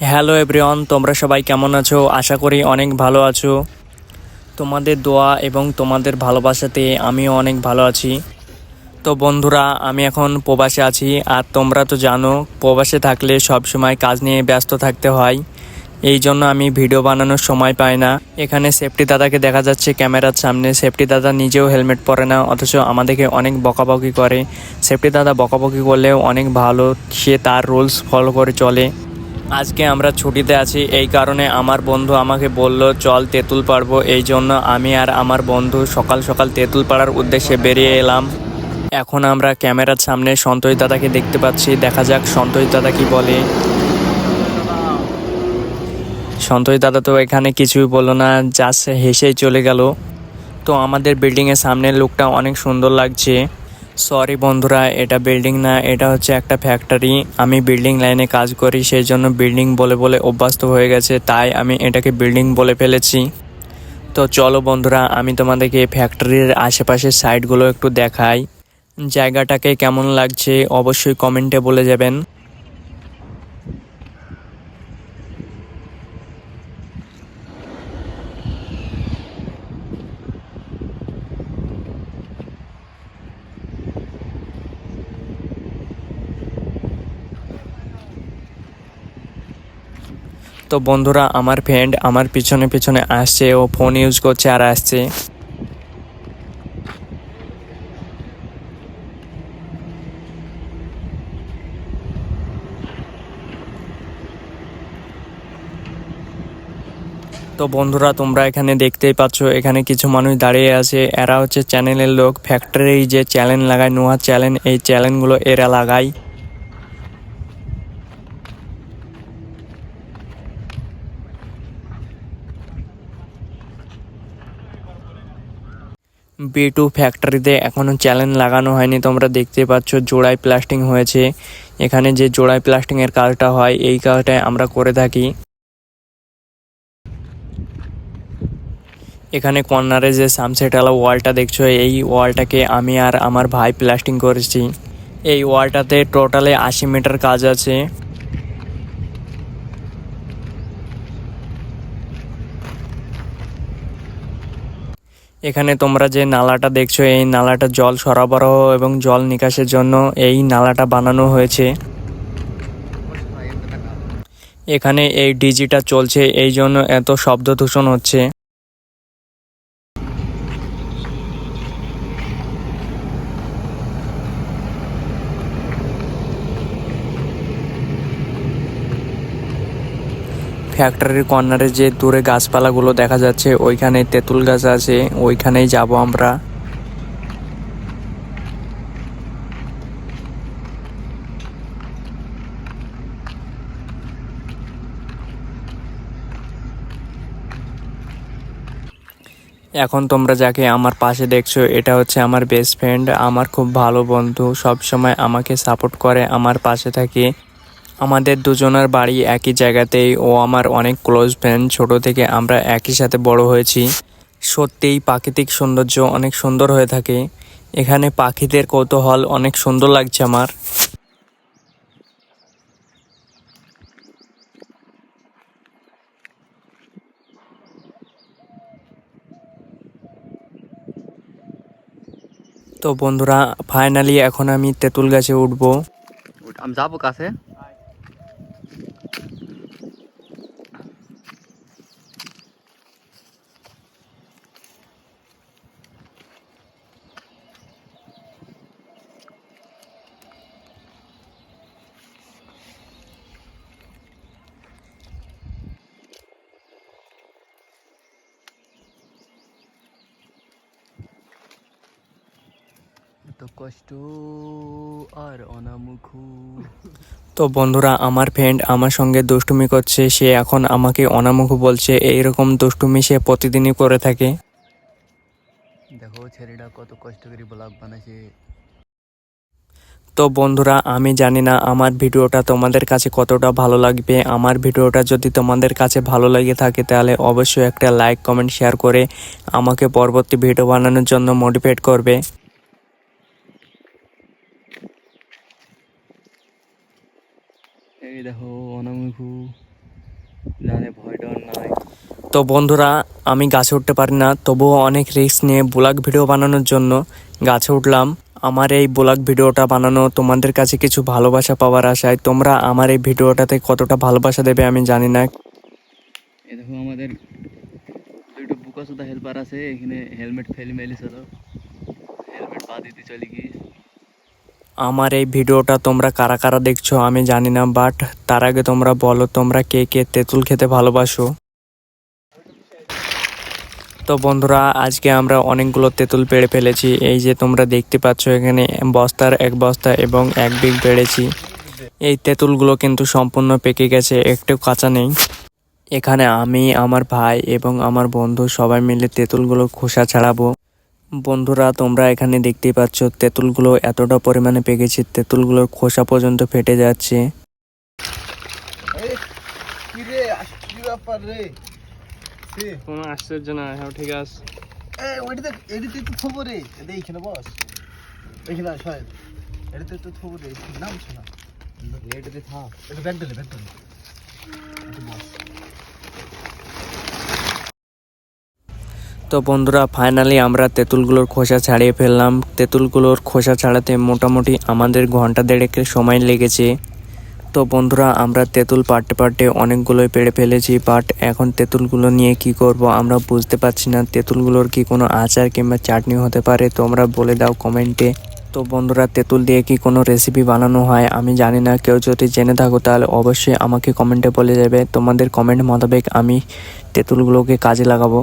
Hello everyone তোমরা সবাই কেমন আছো? আশা করি অনেক ভালো আছো। তোমাদের দোয়া এবং তোমাদের ভালোবাসাতে আমিও অনেক ভালো আছি। তো বন্ধুরা, আমি এখন প্রবাসে আছি, আর তোমরা তো জানো, প্রবাসে থাকলে সব সময় কাজ নিয়ে ব্যস্ত থাকতে হয়। এই জন্য আমি ভিডিও বানানোর সময় পাই না। এখানে সেফটি দাদাকে দেখা যাচ্ছে, ক্যামেরার সামনে। সেফটি দাদা নিজেও হেলমেট পরে না, অথচ আমাদেরকে অনেক বকাবকি করে। সেফটি দাদা বকাবকি করলেও অনেক ভালো, সে তার রুলস ফলো করে চলে। আজকে আমরা ছুটিতে আছি, এই কারণে আমার বন্ধু আমাকে বলল, চল তেঁতুল পাড়বো। এই জন্য আমি আর আমার বন্ধু সকাল সকাল তেঁতুল পাড়ার উদ্দেশ্যে বেরিয়ে এলাম। এখন আমরা ক্যামেরার সামনে সন্তোষ দাদাকে দেখতে পাচ্ছি। দেখা যাক সন্তোষ দাদা কি বলে। সন্তোষ দাদা তো এখানে কিছুই বলল না, জাস্ট হেসেই চলে গেল। তো আমাদের বিল্ডিংয়ের সামনের লুকটা অনেক সুন্দর লাগছে। সরি বন্ধুরা, এটা বিল্ডিং না, এটা হচ্ছে একটা ফ্যাক্টরি আমি বিল্ডিং লাইনে কাজ করি সেই জন্য বিল্ডিং বলে বলে অভ্যস্ত হয়ে গেছে, তাই আমি এটাকে বিল্ডিং বলে ফেলেছি। তো চলো বন্ধুরা, আমি তোমাদেরকে ফ্যাক্টরির আশেপাশের সাইডগুলো একটু দেখাই। জায়গাটাকে কেমন লাগছে, অবশ্যই কমেন্টে বলে যাবেন। তো বন্ধুরা, আমার ফ্রেন্ড আমার পিছনে পিছনে আসছে, ও ফোন ইউজ করছে আর আসছে। তো বন্ধুরা, তোমরা এখানে দেখতেই পাচ্ছ, এখানে কিছু মানুষ দাঁড়িয়ে আছে। এরা হচ্ছে চ্যানেলের লোক। ফ্যাক্টরি যে চ্যানেল লাগায় নোয়া চ্যানেল এই চ্যানেলগুলো এরা লাগায়। বি টু ফ্যাক্টরিতে এখনও চ্যালেঞ্জ লাগানো হয়নি। তোমরা দেখতে পাচ্ছ জোড়াই প্লাস্টিং হয়েছে। এখানে যে জোড়াই প্লাস্টিংয়ের কাজটা হয়, এই কাজটাই আমরা করে থাকি। এখানে কর্নারে যে সামসেটালা ওয়ালটা দেখছ, এই ওয়ালটাকে আমি আর আমার ভাই প্লাস্টিং করেছি। এই ওয়ালটাতে টোটালে আশি মিটার কাজ আছে। এখানে তোমরা যে নালাটা দেখছ, এই নালাটা জল সরবরাহ এবং জল নিকাশের জন্য এই নালাটা বানানো হয়েছে। এখানে এই ডিজিটা চলছে, এই জন্য এত শব্দ দূষণ হচ্ছে। ফ্যাক্টরির কর্নারে যে দূরে গাছপালাগুলো দেখা যাচ্ছে, ওইখানে তেঁতুল গাছ আছে, ওইখানেই যাব আমরা। এখন তোমরা যাকে আমার পাশে দেখছ, এটা হচ্ছে আমার বেস্ট ফ্রেন্ড আমার খুব ভালো বন্ধু সব সময় আমাকে সাপোর্ট করে, আমার পাশে থাকে। আমাদের দুজনের বাড়ি একই জায়গাতেই ও আমার অনেক ক্লোজ ফ্রেন্ড ছোট থেকে আমরা একই সাথে বড় হয়েছি। সত্যিই প্রাকৃতিক সৌন্দর্য অনেক সুন্দর হয়ে থাকে। এখানে পাখিদের কৌতূহল অনেক সুন্দর লাগছে আমার। তো বন্ধুরা ফাইনালি এখন আমি তেঁতুল গাছে উঠবো। আমি যাব কাছে। এত কষ্ট আর অনামুখ। তো বন্ধুরা আমার ফ্রেন্ড আমার সঙ্গে দুষ্টুমি করছে সে এখন আমাকে অনামুখ বলছে এইরকম দুষ্টুমি সে প্রতিদিনই করে থাকে। দেখো ছেলেটা কত কষ্ট করে ব্লগ বানাইছে। তো বন্ধুরা আমি জানি না আমার ভিডিওটা তোমাদের কাছে কতটা ভালো লাগবে। আমার ভিডিওটা যদি তোমাদের কাছে ভালো লেগে থাকে তাহলে অবশ্যই একটা লাইক কমেন্ট শেয়ার করে আমাকে পরবর্তী ভিডিও বানানোর জন্য মোটিভেট করবে। এই দেখো অনামুখু। জানে ভয় ডর নাই। তো বন্ধুরা আমি গাছে উঠতে পারি না তবুও অনেক রিস্ক নিয়ে ব্লগ ভিডিও বানানোর জন্য গাছে উঠলাম। আমার এই ব্লগ ভিডিওটা বানানো তোমাদের কাছে কিছু ভালোবাসা পাওয়ার আশায় তোমরা আমার এই ভিডিওটাতে কতটা ভালোবাসা দেবে আমি জানি না। এ দেখো আমাদের দুটো বুকা সুদা হেল্পার আছে এখানে হেলমেট ফেলে মেলিছিল হেলমেট পা দিতে চলে গিয়ে। আমার এই ভিডিওটা তোমরা কারা কারা দেখছ আমি জানি না বাট তার আগে তোমরা বলো, তোমরা কে কে তেঁতুল খেতে ভালোবাসো? তো বন্ধুরা, আজকে আমরা অনেকগুলো তেঁতুল পেড়ে ফেলেছি। এই যে তোমরা দেখতে পাচ্ছ এখানে বস্তার এক বস্তা এবং এক বিগ পেড়েছি। এই তেঁতুলগুলো কিন্তু সম্পূর্ণ পেকে গেছে, একটু কাঁচা নেই। এখানে আমি, আমার ভাই এবং আমার বন্ধু সবাই মিলে তেঁতুলগুলো খোসা ছাড়াবো। বন্ধুরা, তোমরা এখানে দেখতেই পাচ্ছ, তেঁতুলগুলো এতটা পরিমাণে পেকেছে, তেঁতুলগুলোর খোসা পর্যন্ত ফেটে যাচ্ছে। কোনো আশ্চর্য না হ্যাঁ ঠিক আছে। তো বন্ধুরা ফাইনালি আমরা তেঁতুলগুলোর খোসা ছাড়িয়ে ফেললাম। তেঁতুলগুলোর খোসা ছাড়াতে মোটামুটি আমাদের ঘণ্টা দেড়েকের সময় লেগেছে। তো বন্ধুরা, আমরা তেঁতুল পাটে পাটে অনেকগুলোই পেড়ে ফেলেছি বাট এখন তেঁতুলগুলো নিয়ে কি করব আমরা বুঝতে পারছি না। তেঁতুলগুলোর কি কোনো আচার কিংবা চাটনি হতে পারে তোমরা বলে দাও কমেন্টে। তো বন্ধুরা, তেঁতুল দিয়ে কি কোনো রেসিপি বানানো হয় আমি জানি না। কেউ যদি জেনে থাকো তাহলে অবশ্যই আমাকে কমেন্টে বলে যাবে। তোমাদের কমেন্ট মোতাবেক আমি তেঁতুলগুলোকে কাজে লাগাবো।